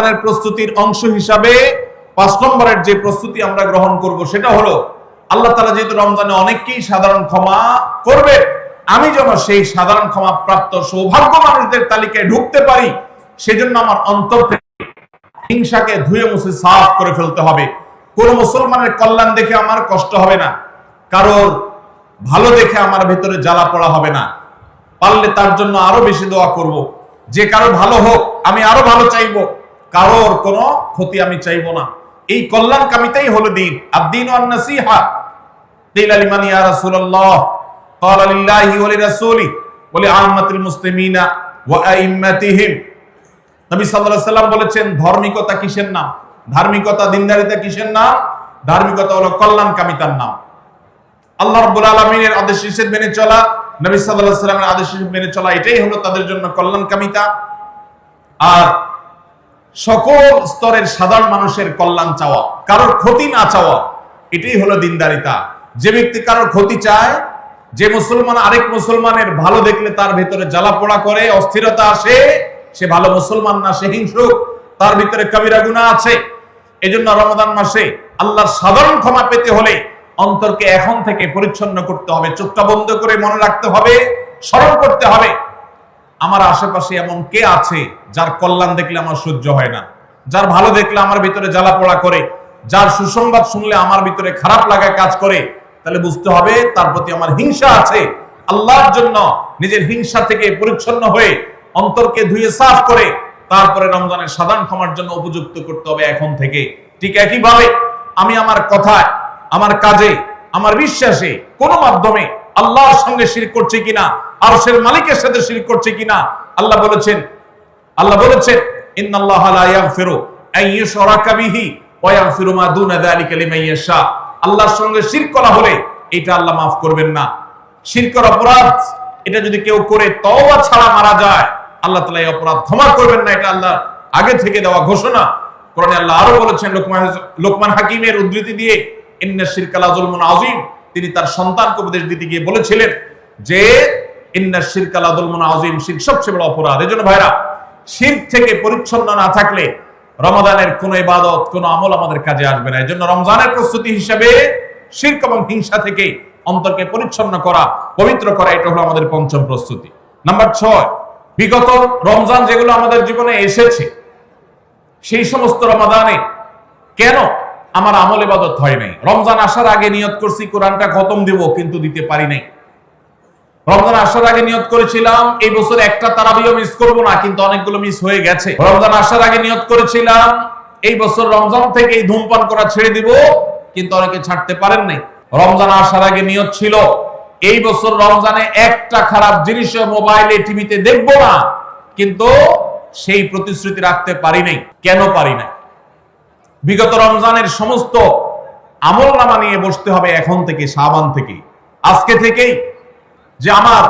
রমজানের প্রস্তুতির অংশ হিসাবে পাঁচ নম্বরের যে প্রস্তুতি আমরা গ্রহণ করব সেটা হলো, আল্লাহ তালা যেহেতু রমজানে অনেককেই সাধারণ ক্ষমা করবে, আমি যেন সেই সাধারণ ক্ষমা প্রাপ্ত সৌভাগ্য মানুষদের তালিকায় ঢুকতে পারি, সেজন্য আমার অন্তর থেকে হিংসাকে ধুয়ে মুছে সাফ করে ফেলতে হবে। কোন মুসলমানের কল্যাণ দেখে আমার কষ্ট হবে না, কারোর ভালো দেখে আমার ভেতরে জ্বালা পড়া হবে না। পারলে তার জন্য আরও বেশি দোয়া করব, যে কারও ভালো হোক, আমি আরও ভালো চাইব। কারোর কোনো ক্ষতি আমি চাইবো না এই কল্যাণ কামিতাই হলো দিন আদিন নাসিহা قيل لمن يا رسول الله قال لله ولرسوله ولعامة المسلمين وأئمتهم নবী সাল্লাল্লাহু আলাইহি সাল্লাম বলেছেন ধার্মিকতা কিসের নাম ধার্মিকতা দিনদারিতা কিসের নাম ধার্মিকতা হলো কল্যাণ কামিতার নাম আল্লাহ রাব্বুল আলামিনের আদেশ নিষেধ মেনে চলা নবী সাল্লাল্লাহু আলাইহি সাল্লামের আদেশ নিষেধ মেনে চলা এটাই হলো তাদের জন্য কল্যাণ কামিতা আর সকল স্তরের সাধারণ মানুষের কল্যাণ চাওয়া, কারোর ক্ষতি না চাওয়া, এটাই হলো দিনদারিতা। যে ব্যক্তি কারোর ক্ষতি চায়, যে মুসলমান, আরেক মুসলমানের ভালো দেখলে তার ভেতরে জ্বালা পোড়া করে, অস্থিরতা আসে, সে ভালো মুসলমান না, সে হিংসুক, তার ভিতরে কবিরা গুণা আছে। এজন্য রমজান মাসে আল্লাহর সাধারণ ক্ষমা পেতে হলে অন্তরকে এখন থেকে পরিচ্ছন্ন করতে হবে, চোখটা বন্ধ করে মনে রাখতে হবে, স্মরণ করতে হবে। আমার আশেপাশে এমন কে আছে যার কল্যাণ দেখলে আমার সহ্য হয় না? যার ভালো দেখলে আমার ভিতরে জ্বালা পোড়া করে, যার সুসংবাদ শুনলে আমার ভিতরে খারাপ লাগায় কাজ করে, তাহলে বুঝতে হবে তার প্রতি আমার হিংসা আছে। আল্লাহর জন্য নিজের হিংসা থেকে পরিচ্ছন্ন হয়ে অন্তরকে ধুয়ে সাফ করে, তারপরে রমজানের সাধারণ ক্ষমার জন্য উপযুক্ত করতে হবে এখন থেকে। ঠিক একইভাবে আমি আমার কথায়, আমার কাজে, আমার বিশ্বাসে কোনো মাধ্যমে আল্লাহর সঙ্গে শির করছে কিনা? আর সে মালিকের সাথে শির করছে কিনা? আল্লাহ বলেছেন আল্লাহ বলেছেন, ইন্নাল্লাহ লা ইয়াগফিরু বিহি ওয়া ইয়াগফিরু মা দুনা যালিকা লিমান ইয়াশা. আল্লাহর সঙ্গে শিরক করা হলে এটা আল্লাহ করবেন না। অপরাধ, এটা যদি কেউ করে, তওবা ছাড়া মারা যায়, আল্লাহ তাআলা এই অপরাধ ক্ষমা করবেন না, এটা আল্লাহ আগে থেকে দেওয়া ঘোষণা। কোরআনে আল্লাহ আরও বলেছেন, লোকমান লোকমান হাকিমের উদ্ধৃতি দিয়ে, ইন্না শিরকালা যুলমুন আযীম। তিনি তার সন্তানকে উপদেশ দিতে গিয়ে বলেছিলেন যে, ইন্না শিরকালা যুলমুন আযীম শিরক সবচেয়ে বড় অপরাধ। এজন্য ভাইরা শিরক থেকে পরিচ্ছন্ন না থাকলে রমাদানের কোন ইবাদত, কোন আমল আমাদের কাজে আসবে না। এজন্য রমজানের প্রস্তুতি হিসেবে শিরক এবং হিংসা থেকে অন্তরকে পরিচ্ছন্ন করা, পবিত্র করা, এটা হলো আমাদের পঞ্চম প্রস্তুতি। নাম্বার ছয়, বিগত রমজান যেগুলো আমাদের জীবনে এসেছে, সেই সমস্ত রমাদানে কেন আমার আমল ইবাদত হয় নাই। রমজান আসার আগে নিয়ত করছি, কোরআনটা খতম দিব, কিন্তু দিতে পারি নাই। রমজান আসার আগে নিয়ত করেছিলাম, এই বছর একটা তারাবিও মিস করব না, কিন্তু অনেকগুলো মিস হয়ে গেছে। রমজান আসার আগে নিয়ত করেছিলাম, এই বছর রমজান থেকে এই ধূমপান করা ছেড়ে দিব, কিন্তু অনেকে ছাড়তে পারেন নাই। রমজান আসার আগে নিয়ত ছিল, এই বছর রমজানে একটা খারাপ জিনিস মোবাইলে, টিভিতে দেখব না, কিন্তু সেই প্রতিশ্রুতি রাখতে পারি নাই। কেন পারি নাই? বিগত রমজানের সমস্ত আমল নামা নিয়ে বসতে হবে এখন থেকে সাবান থেকে। আজকে থেকেই যে আমার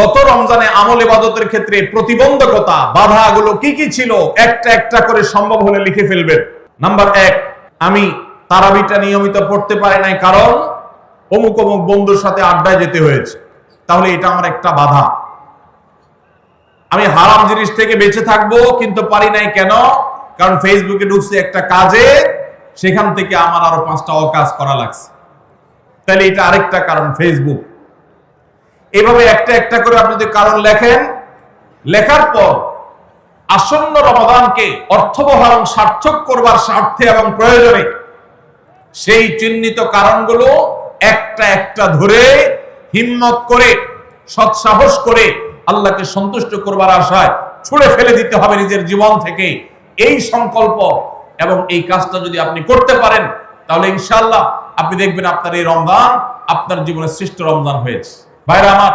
গত রমজানে আমল ইবাদতের ক্ষেত্রে প্রতিবন্ধকতা, বাধাগুলো কি কি ছিল, একটা একটা করে সম্ভব হলে লিখে ফেলবেন। নাম্বার এক, আমি তারাবিটা নিয়মিত পড়তে পারি নাই কারণ অমুক অমুক বন্ধুর সাথে আড্ডায় যেতে হয়েছে। তাহলে এটা আমার একটা বাধা। আমি হারাম জিনিস থেকে বেঁচে থাকব, কিন্তু পারি নাই কেন? কারণ ফেসবুকে ঢুকছে একটা কাজে, সেখান থেকে আমার আরও পাঁচটা অকাজ করা লাগছে। তাহলে এটা আরেকটা কারণ ফেসবুক এভাবে একটা একটা করে আপনি যদি কারণ লেখেন, লেখার পর আসন্ন রমাদানকে অর্থবহ এবং সার্থক করবার স্বার্থে এবং প্রয়োজনে সেই চিহ্নিত কারণগুলো একটা একটা ধরে হিম্মত করে, সৎসাহস করে আল্লাহকে সন্তুষ্ট করবার আশায় ছুড়ে ফেলে দিতে হবে নিজের জীবন থেকে। এই সংকল্প এবং এই কাজটা যদি আপনি করতে পারেন, তাহলে ইনশাল্লাহ আপনি দেখবেন আপনার এই রমজান আপনার জীবনে শ্রেষ্ঠ রমজান হয়েছে। ভাইরা আমার,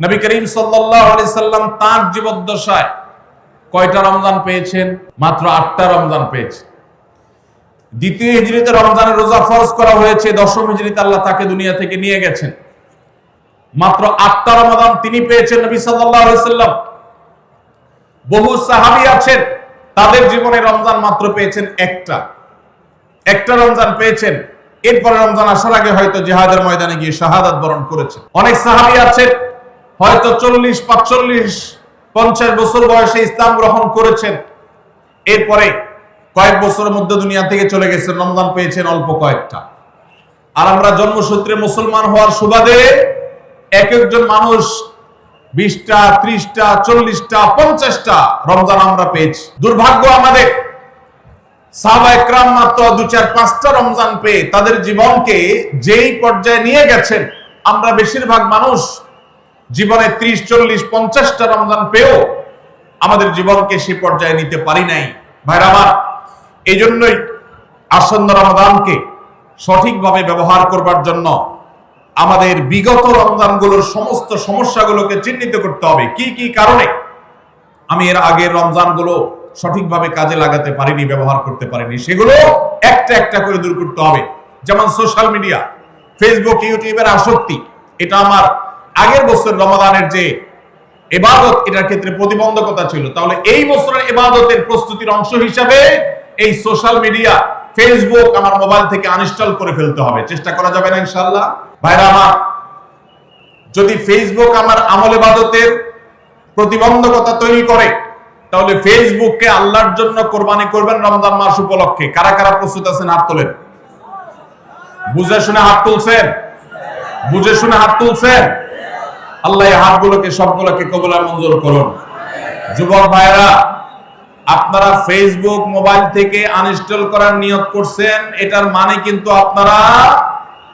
নবী করিম সাল্লাম তার জীবদ্দশায় কয়টা রমজান পেয়েছেন? মাত্র আটটা রমজান পেয়েছেন দ্বিতীয় হিজরিতে রমজানের রোজা ফরজ করা হয়েছে, দশম হিজরিতে আল্লাহ তাকে দুনিয়া থেকে নিয়ে গেছেন। মাত্র আটটা রমাদান তিনি পেয়েছেন নবী সাল্লাম। বহু সাহাবী আছেন তাদের জীবনে রমজান মাত্র পেয়েছেন একটা। একটা রমজান পেয়েছেন। এরপরে রমজান আসার আগে হয়তো জিহাদের ময়দানে গিয়ে শাহাদাত বরণ করেছেন। অনেক সাহাবী আছেন, হয়তো চল্লিশ, পাঁচচল্লিশ, পঞ্চাশ বছর বয়সে ইসলাম গ্রহণ করেছেন। এরপরে কয়েক বছরের মধ্যে দুনিয়া থেকে চলে গেছেন, রমজান পেয়েছেন অল্প কয়েকটা। আর আমরা জন্মসূত্রে মুসলমান হওয়ার সুবাদে এক একজন মানুষ বিশটা, ত্রিশটা, চল্লিশটা, পঞ্চাশটা রমজান আমরা পেয়েছি। দুর্ভাগ্য আমাদের। সাহাবা একরাম মাত্র দু চার, পাঁচটা রমজান পেয়ে তাদের জীবনকে যেই পর্যায়ে নিয়ে গেছেন, আমরা বেশিরভাগ মানুষ জীবনে ত্রিশ, চল্লিশ, পঞ্চাশটা রমজান পেয়েও আমাদের জীবনকে সে পর্যায়ে নিতে পারি নাই। ভাইরা আমার এই জন্যই আসন্ন রমজানকে সঠিকভাবে ব্যবহার করবার জন্য আমাদের বিগত রমজানগুলোর সমস্ত সমস্যাগুলোকে চিহ্নিত করতে হবে। কি কি কারণে? আমি এর আগের রমজানগুলো সঠিকভাবে কাজে লাগাতে পারিনি, ব্যবহার করতে পারিনি। সেগুলো একটা একটা করে দূর করতে হবে। যেমন সোশ্যাল মিডিয়া ফেসবুক ইউটিউবের আসক্তি। এটা আমার আগের বছর রমাদানের যে এবাদত, এটার ক্ষেত্রে প্রতিবন্ধকতা ছিল। তাহলে এই বছরের এবাদতের প্রস্তুতির অংশ হিসাবে এই সোশ্যাল মিডিয়া ফেসবুক আমার মোবাইল থেকে আনইনস্টল করে ফেলতে হবে। চেষ্টা করা যাবে না ইনশাআল্লাহ। ভাইরা আমার, যদি ফেসবুক আমার আমল এবাদতের প্রতিবন্ধকতা তৈরি করে, তাহলে ফেসবুককে আল্লাহর জন্য কোরবানি করবেন রমজান মাস উপলক্ষে। কারা কারা প্রস্তুত আছেন হাত তোলেন? বুঝে শুনে হাত তুলছেন? বুঝে শুনে হাত তুলছেন? আল্লাহ হাতগুলোকে সবগুলোকে কবলা মঞ্জুর করুন। যুবক ভাইরা আপনারা ফেসবুক মোবাইল থেকে আনইনস্টল করার নিয়ত করছেন, এটার মানে কিন্তু আপনারা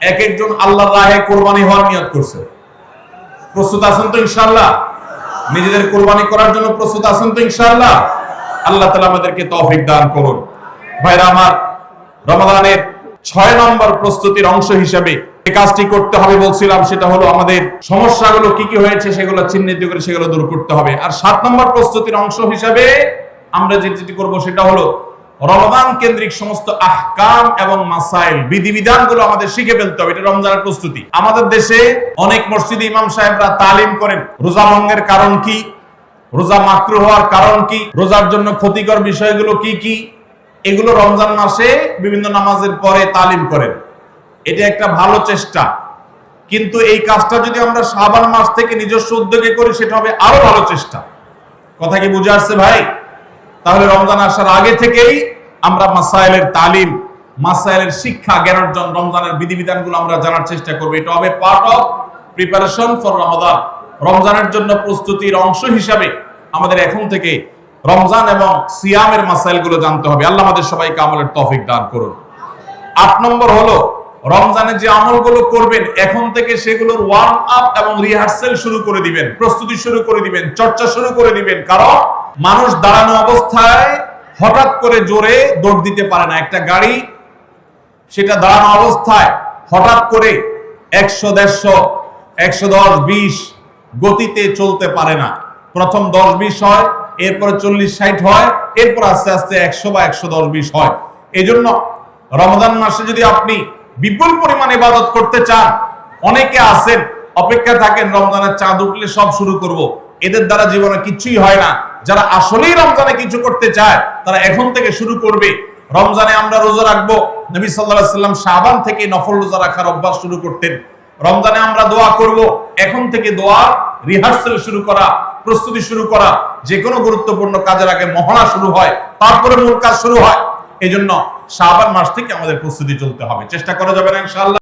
এক একজন আল্লাহর রাহে কোরবানি হওয়ার নিয়ত করছেন। প্রস্তুত আছেন তো ইনশাআল্লাহ? নিজেদের কোরবানি করার জন্য প্রস্তুত আছেন তো ইনশাআল্লাহ? আল্লাহ তাআলা আমাদেরকে তৌফিক দান করুন। ভাইরা, আমার রমাদানের ছয় নম্বর প্রস্তুতির অংশ হিসেবে যে কাজটি করতে হবে বলছিলাম, সেটা হলো আমাদের সমস্যাগুলো কি কি হয়েছে সেগুলো চিহ্নিত করে সেগুলো দূর করতে হবে। আর সাত নম্বর প্রস্তুতির অংশ হিসেবে আমরা যেটি করব সেটা হলো রমজান কেন্দ্রিক সমস্ত আহকাম এবং মাসাইল, বিধিবিধানগুলো আমাদের শিখে ফেলতে হবে। এটা রমজানের প্রস্তুতি। আমাদের দেশে অনেক মসজিদে ইমাম সাহেবরা তালিম করেন। রোজা ভঙ্গের কারণ কি? রোজা মাকরু হওয়ার কারণ কি? রোজার জন্য ক্ষতিকর বিষয়গুলো কি কি? এগুলো রমজান মাসে বিভিন্ন নামাজের পরে তালিম করেন। এটা একটা ভালো চেষ্টা। কিন্তু এই কাজটা যদি আমরা সাবান মাস থেকে নিজস্ব উদ্যোগে করি, সেটা হবে আরও ভালো চেষ্টা। কথা কি বুঝে আসছে ভাই? তাহলে রমজান আসার আগে থেকেই আমরা মাসাইলের তালিম মাসাইলের শিক্ষা, জ্ঞান অর্জন, রমজানের বিধিবিধানগুলো আমরা জানার চেষ্টা করব। এটা হবে part of preparation for Ramadan রমজানের জন্য প্রস্তুতির অংশ হিসাবে আমাদের এখন থেকে রমজান এবং সিয়ামের মাসাইলগুলো জানতে হবে। আল্লাহ আমাদের সবাইকে আমলের তৌফিক দান করুন। আট নম্বর হলো, রমজানে যে আমলগুলো করবেন, এখন থেকে সেগুলোর ওয়ার্ম আপ এবং রিহার্সেল শুরু করে দিবেন, প্রস্তুতি শুরু করে দিবেন, চর্চা শুরু করে দিবেন। কারণ মানুষ দাঁড়ানো অবস্থায় হঠাৎ করে জোরে দৌড় দিতে পারে না। একটা গাড়ি সেটা দাঁড়ানো অবস্থায় হঠাৎ করে একশো, দেড়শো, একশো দশ, বিশ গতিতে চলতে পারে না। প্রথম দশ, বিশ হয়, এরপরে চল্লিশ, ষাট হয়, এরপর আস্তে আস্তে একশো বা একশো দশ, বিশ হয়। এই জন্য রমজান মাসে যদি আপনি বিপুল পরিমাণ ইবাদত করতে চান, অনেকে আছেন অপেক্ষা থাকেন, রমজানের চাঁদ উঠলে সব শুরু করব। এদের দ্বারা জীবনে কিছুই হয় না। যারা আসলেই রমজানে কিছু করতে চায়, তারা এখন থেকে শুরু করবে। রমজানে আমরা রোজা রাখব। নবী সাল্লাহ সাল্লাম শাহবান থেকে নফল রোজা রাখার অভ্যাস শুরু করতেন। রমজানে আমরা দোয়া করব। এখন থেকে দোয়া রিহার্সেল শুরু করা, প্রস্তুতি শুরু করা যে কোনো গুরুত্বপূর্ণ কাজের আগে মহড়া শুরু হয়, তারপরে মূল কাজ শুরু হয়। এই জন্য শাহবান মাস থেকে আমাদের প্রস্তুতি চলতে হবে। চেষ্টা করা যাবে না ইনশাআল্লাহ।